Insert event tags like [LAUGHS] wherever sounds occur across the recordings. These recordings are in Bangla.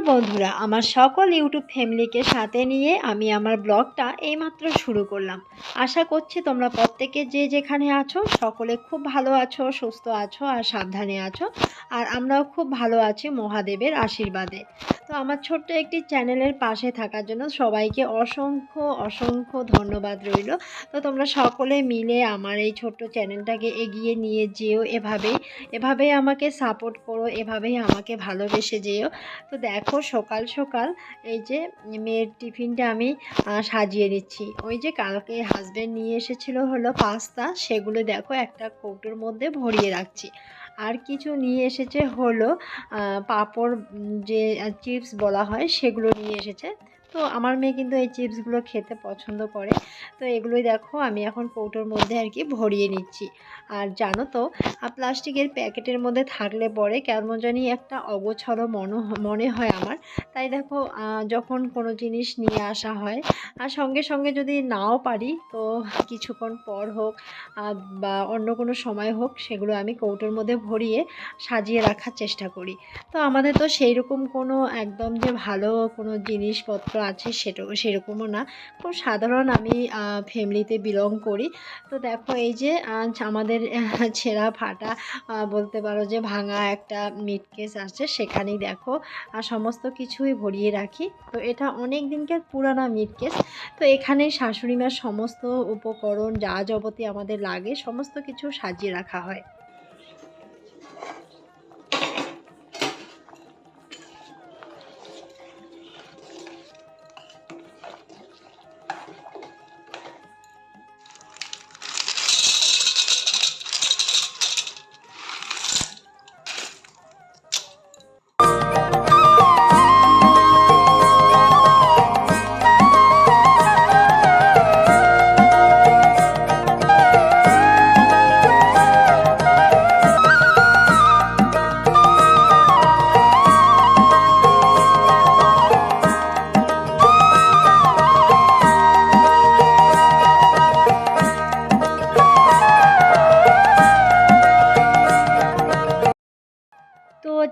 নমস্কার বন্ধুরা, আমার সকল ইউটিউব ফ্যামিলিকে সাথে নিয়ে আমি আমার ব্লগটা এইমাত্র শুরু করলাম। আশা করছি তোমরা প্রত্যেকে যে যেখানে আছো, সকলে খুব ভালো আছো, সুস্থ আছো আর সাবধানে আছো। আর আমরাও খুব ভালো আছি মহাদেবের আশীর্বাদে। তো আমার ছোট্ট একটি চ্যানেলের পাশে থাকার জন্য সবাইকে অসংখ্য অসংখ্য ধন্যবাদ রইল। তো তোমরা সকলে মিলে আমার এই ছোট্ট চ্যানেলটাকে এগিয়ে নিয়ে যেও এভাবেই। এভাবেই আমাকে সাপোর্ট করো, এভাবেই আমাকে ভালোবেসে যেও। তো দেখো সকাল সকাল এই যে মেয়ের টিফিনটা আমি সাজিয়ে নিচ্ছি। ওই যে কালকে হাজব্যান্ড নিয়ে এসেছিল হলো পাস্তা, সেগুলো দেখো একটা কৌটোর মধ্যে ভরিয়ে রাখছি। আর কিছু নিয়ে এসেছে হলো পাঁপড় যে চিপস বলা হয়, সেগুলো নিয়ে এসেছে। তো আমার মেয়ে কিন্তু এই চিপসগুলো খেতে পছন্দ করে। তো এগুলোই দেখো আমি এখন কৌটোর মধ্যে আর কি ভরিয়ে নিচ্ছি। আর জানো তো প্লাস্টিকের প্যাকেটের মধ্যে থাকলে পরে কেমন জানি একটা অগোছালো মনে মনে হয় আমার। তাই দেখো যখন কোনো জিনিস নিয়ে আসা হয়, আর সঙ্গে সঙ্গে যদি নাও পারি, তো কিছুক্ষণ পর হোক বা অন্য কোনো সময় হোক, সেগুলো আমি কৌটোর মধ্যে ভরিয়ে সাজিয়ে রাখার চেষ্টা করি। তো আমাদের তো সেই রকম কোনো একদম যে ভালো কোনো জিনিসপত্র আছে সেটাও সেরকমও না। খুব সাধারণ আমি ফ্যামিলিতে বিলং করি। তো দেখো এই যে আমাদের ছেঁড়া ফাটা বলতে পারো যে ভাঙা একটা মিট কেস আছে, সেখানেই দেখো আর সমস্ত কিছুই ভরিয়ে রাখি। তো এটা অনেক দিনকার পুরানা মিট কেস তো এখানে শাশুড়ি মার সমস্ত উপকরণ, যা যাবতীয় আমাদের লাগে, সমস্ত কিছু সাজিয়ে রাখা হয়।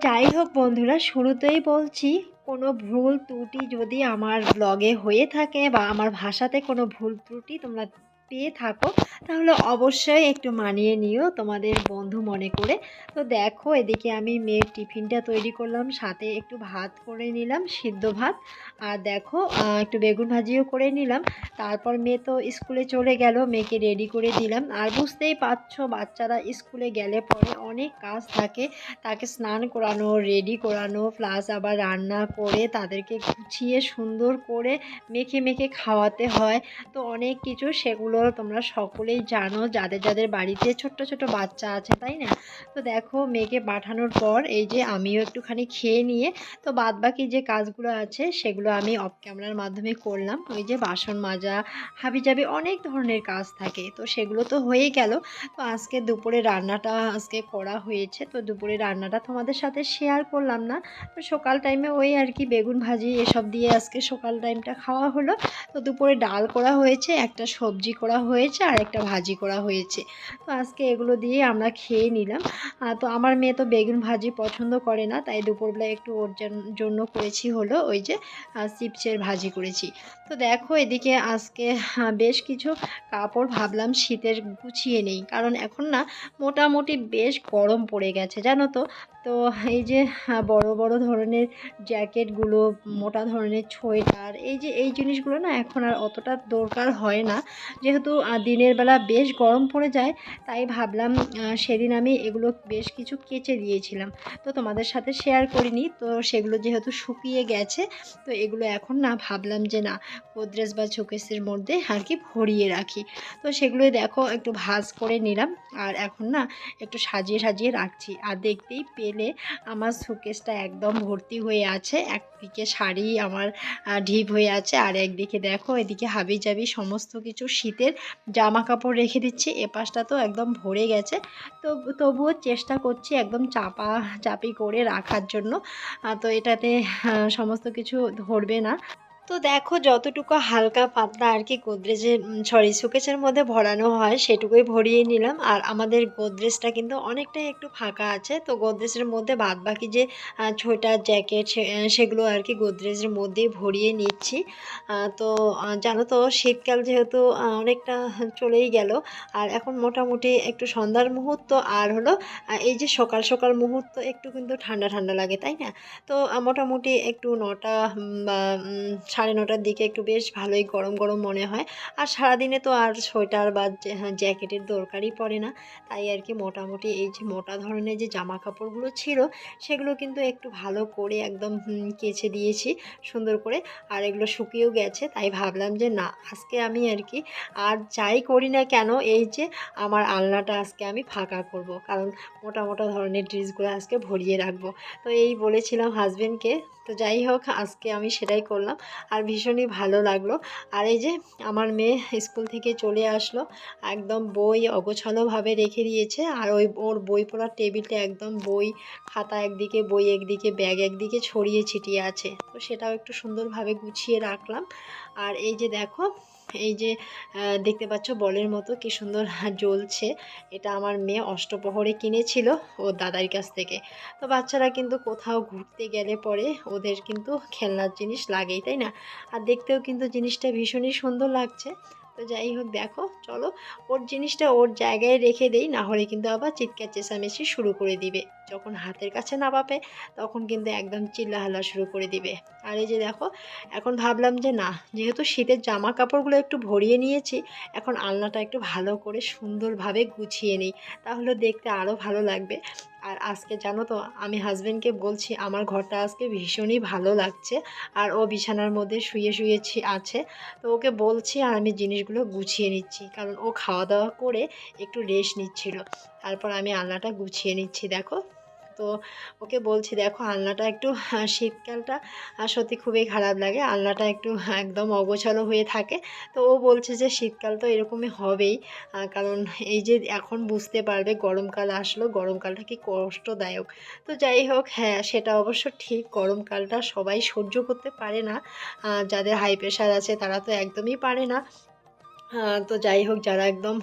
যাই হোক বন্ধুরা, শুরুতেই বলছি, কোনো ভুল ত্রুটি যদি আমার ব্লগে হয়ে থাকে বা আমার ভাষাতে কোনো ভুল ত্রুটি তোমরা পেয়ে থাকো। তাহলে অবশ্যই একটু মানিয়ে নিও তোমাদের বন্ধু মনে করে। তো দেখো, এদিকে আমি মেয়ের টিফিনটা তৈরি করলাম, সাথে একটু ভাত করে নিলাম, সিদ্ধ ভাত। আর দেখো একটু বেগুন ভাজিও করে নিলাম। তারপর মেয়ে তো স্কুলে চলে গেল, মেয়েকে রেডি করে দিলাম। আর বুঝতেই পারছ, বাচ্চারা স্কুলে গেলে পরে অনেক কাজ থাকে। তাকে স্নান করানো রেডি করানো প্লাস আবার রান্না করে তাদেরকে গুছিয়ে সুন্দর করে মেখে মেখে খাওয়াতে হয়। তো অনেক কিছু সেগুলো তোমরা সকলেই জানো যাদের যাদের বাড়িতে ছোট্ট ছোট বাচ্চা আছে, তাই না? তো দেখো, মেয়েকে পাঠানোর পর এই যে আমিও একটুখানি খেয়ে নিয়ে, তো বাদ বাকি যে কাজগুলো আছে, সেগুলো আমি অফ ক্যামেরার মাধ্যমে করলাম। ওই যে বাসন মাজা হাবিজাবি অনেক ধরনের কাজ থাকে। তো সেগুলো তো হয়ে গেল। তো আজকে দুপুরে রান্নাটা আজকে করা হয়েছে। তো দুপুরে রান্নাটা তোমাদের সাথে শেয়ার করলাম না। তো সকাল টাইমে ওই আর কি বেগুন ভাজি, এসব দিয়ে আজকে সকাল টাইমটা খাওয়া হলো। তো দুপুরে ডাল করা হয়েছে, একটা সবজি করা হয়েছে আর একটা ভাজি করা হয়েছে। তো আজকে এগুলো দিয়ে আমরা খেয়ে নিলাম। তো আমার মেয়ে তো বেগুন ভাজি পছন্দ করে না, তাই দুপুরবেলা একটু ওর জন- জন্য করেছি হলো ওই যে চিপসের ভাজি করেছি। তো দেখো এদিকে আজকে বেশ কিছু কাপড় ভাবলাম শীতের গুছিয়ে নেই, কারণ এখন না মোটামুটি বেশ গরম পড়ে গেছে, জানো তো? তো এই যে বড় বড় ধরনের জ্যাকেটগুলো, মোটা ধরনের সোয়েটার, এই যে, এই জিনিসগুলো না এখন আর অতটা দরকার হয় না। যেহেতু আহ, দিনের বেলা বেশ গরম পড়ে যায় তাই ভাবলাম সেদিন আমি এগুলো বেশ কিছু কেচে দিয়েছিলাম। তো তোমাদের সাথে শেয়ার করিনি তো সেগুলো যেহেতু শুকিয়ে গেছে তো এগুলো এখন না ভাবলাম যে না গোদরেজ বা শোকেসের মধ্যে আর কি ভরিয়ে রাখি। তো সেগুলোই দেখো একটু ভাজ করে নিলাম আর এখন না একটু সাজিয়ে সাজিয়ে রাখছি। আর দেখতেই পেলে আমার শোকেসটা একদম ভর্তি হয়ে আছে একদিকে শাড়ি আমার ঢিপ হয়ে আছে আর একদিকে দেখো এদিকে হাবি জাবি সমস্ত কিছু শীতের জামা কাপড় রেখে দিচ্ছি, এ পাশটা তো একদম ভরে গেছে। তো তবুও চেষ্টা করছি একদম চাপা, চাপি করে রাখার জন্য। তো এটাতে সমস্ত কিছু ধরবে না। তো দেখো যতটুকু হালকা পাতলা আর কি গোদরেজের সরি শোকেসের মধ্যে ভরানো হয় সেটুকুই ভরিয়ে নিলাম। আর আমাদের গোদরেজটা কিন্তু অনেকটাই একটু ফাঁকা আছে। তো গোদরেজের মধ্যে বাদ বাকি যে সোয়েটার জ্যাকেট সেগুলো আর কি গোদরেজের মধ্যেই ভরিয়ে নিচ্ছি। তো জানো তো শীতকাল যেহেতু অনেকটা চলেই গেল। আর এখন মোটামুটি একটু সন্ধ্যার মুহূর্ত। আর হলো এই যে সকাল সকাল মুহূর্ত একটু কিন্তু ঠান্ডা ঠান্ডা লাগে, তাই না? তো মোটামুটি একটু নটা বা সাড়ে নটার দিকে একটু বেশ ভালোই গরম গরম মনে হয়। আর সারাদিনে তো আর সোয়েটার বা হ্যাঁ, জ্যাকেটের দরকারই পড়ে না। তাই আর কি মোটামুটি এই যে মোটা ধরনের যে জামা কাপড়গুলো ছিল সেগুলো কিন্তু একটু ভালো করে একদম কেচে দিয়েছি সুন্দর করে। আর এগুলো শুকিয়েও গেছে তাই ভাবলাম যে না আজকে আমি আর কি আর যাই করি না কেন এই যে আমার আলনাটা আজকে আমি ফাঁকা করব। কারণ মোটা মোটা ধরনের ড্রেসগুলো আজকে ভরিয়ে রাখব। তো এই বলেছিলাম হাজবেন্ডকে তো যাই হোক, আজকে আমি সেটাই করলাম। আর ভীষণই ভালো লাগল। আর এই যে আমার মেয়ে স্কুল থেকে চলে আসলো, একদম বই অগোছালোভাবে রেখে দিয়েছে। আর ওই ওর বই পড়ার টেবিলটা একদম বই, খাতা একদিকে, বই একদিকে, ব্যাগ একদিকে ছড়িয়ে ছিটিয়ে আছে। তো সেটাও একটু সুন্দরভাবে গুছিয়ে রাখলাম। আর এই যে দেখো এই যে দেখতে পাচ্ছ বলের মতো কি সুন্দর [LAUGHS] জ্বলছে। এটা আমার মেয়ে অষ্টপ্রহরে কিনেছিল ওর দাদার কাছ থেকে। তো বাচ্চারা কিন্তু কোথাও ঘুরতে গেলে পরে ওদের কিন্তু খেলনার জিনিস লাগেই, তাই না? আর দেখতেও কিন্তু জিনিসটা ভীষণই সুন্দর লাগছে। তো যাই হোক, দেখো, চলো ওর জিনিসটা ওর জায়গায় রেখে দেই, না হলে কিন্তু আবার চিৎকার চেঁচামেচি শুরু করে দিবে। যখন হাতের কাছে না পাবে তখন কিন্তু একদম চিল্লাহাল্লা শুরু করে দিবে। আর এই যে দেখো, এখন ভাবলাম যে না, যেহেতু শীতের জামা কাপড়গুলো একটু ভরিয়ে নিয়েছি, এখন আলনাটা একটু ভালো করে সুন্দরভাবে গুছিয়ে নিই, তাহলে দেখতে আরও ভালো লাগবে। আর আজকে জানো তো, আমি হাজব্যান্ডকে বলছি, আমার ঘরটা আজকে ভীষণই ভালো লাগছে, আর ও বিছানার মধ্যে শুয়ে শুয়েছি আছে। তো ওকে বলছি, আর আমি জিনিসগুলো গুছিয়ে নিচ্ছি, কারণ ও খাওয়া দাওয়া করে একটু রেস্ট নিচ্ছিল। তারপর আমি আলনাটা গুছিয়ে নিচ্ছি, দেখো। তো ওকে বলছি দেখো আলনাটা একটু শীতকালটা আহ, সত্যি খুবই খারাপ লাগে। আলনাটা একটু একদম অগোছালো হয়ে থাকে। তো ও বলছে যে শীতকাল তো এরকমই হবেই কারণ এই যে এখন বুঝতে পারবে গরমকাল আসলো গরমকালটা কি কষ্টদায়ক। তো যাই হোক হ্যাঁ সেটা অবশ্য ঠিক গরমকালটা সবাই সহ্য করতে পারে না। যাদের হাই প্রেশার আছে তারা তো একদমই পারে না। তো যাই হোক, যারা একদম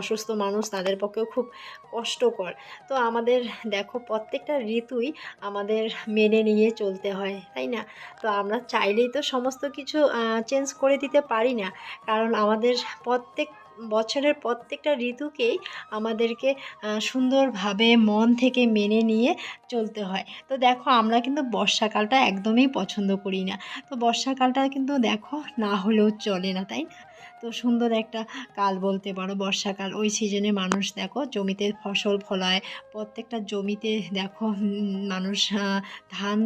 অসুস্থ মানুষ, তাদের পক্ষেও খুব কষ্টকর। তো আমাদের, দেখো, প্রত্যেকটা ঋতুই আমাদের মেনে নিয়ে চলতে হয়, তাই না? তো আমরা চাইলেই তো সমস্ত কিছু চেঞ্জ করে দিতে পারি না। কারণ আমাদের প্রত্যেক বছরের প্রত্যেকটা ঋতুকেই আমাদেরকে সুন্দরভাবে মন থেকে মেনে নিয়ে চলতে হয়। তো দেখো, আমরা কিন্তু বর্ষাকালটা একদমই পছন্দ করি না। তো বর্ষাকালটা কিন্তু দেখো, না হলেও চলে না, তাই না? তো সুন্দর একটা কাল বলতে পারো, বর্ষাকাল। ওই সিজনে মানুষ দেখো জমিতে ফসল ফলায়, প্রত্যেকটা জমিতে দেখো মানুষ ধান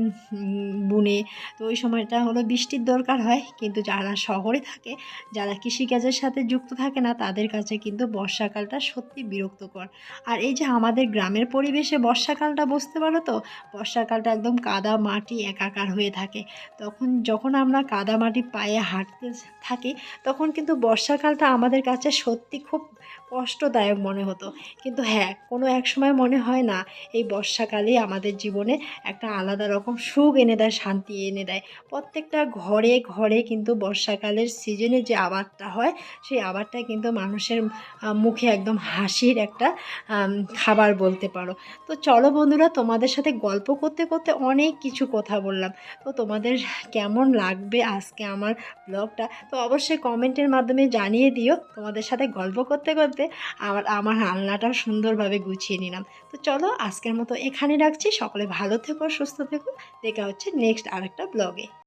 বুনে। তো ওই সময়টা হলো বৃষ্টির দরকার হয়, কিন্তু যারা শহরে থাকে, যারা কৃষিকাজের সাথে যুক্ত থাকে না, তাদের কাছে কিন্তু বর্ষাকালটা সত্যি বিরক্তকর। আর এই যে আমাদের গ্রামের পরিবেশে বর্ষাকালটা, বুঝতে পারো তো? বর্ষাকালটা একদম কাদা মাটি একাকার হয়ে থাকে। তখন যখন আমরা কাদা মাটি পায়ে হাঁটতে থাকি, তখন কিন্তু বর্ষাকালটা আমাদের কাছে সত্যি খুব কষ্টদায়ক মনে হতো। কিন্তু হ্যাঁ কোনো এক সময় মনে হয় না, এই বর্ষাকালই আমাদের জীবনে একটা আলাদা রকম সুখ এনে দেয়, শান্তি এনে দেয়। প্রত্যেকটা ঘরে ঘরে কিন্তু বর্ষাকালের সিজনে যে আবারটা হয়, সেই আবারটা কিন্তু মানুষের মুখে একদম হাসির একটা খাবার বলতে পারো। তো চলো বন্ধুরা, তোমাদের সাথে গল্প করতে করতে অনেক কিছু কথা বললাম। তো তোমাদের কেমন লাগবে আজকে আমার ব্লগটা? তো অবশ্যই কমেন্টের মাধ্যমে জানিয়ে দিও, তোমাদের সাথে গল্প করতে করতে আমার আমার রান্নাটাও সুন্দরভাবে গুছিয়ে নিলাম। তো চলো আজকের মতো এখানে রাখছি। সকলে ভালো থেকো, সুস্থ থেকো। দেখা হচ্ছে নেক্সট আরেকটা ব্লগে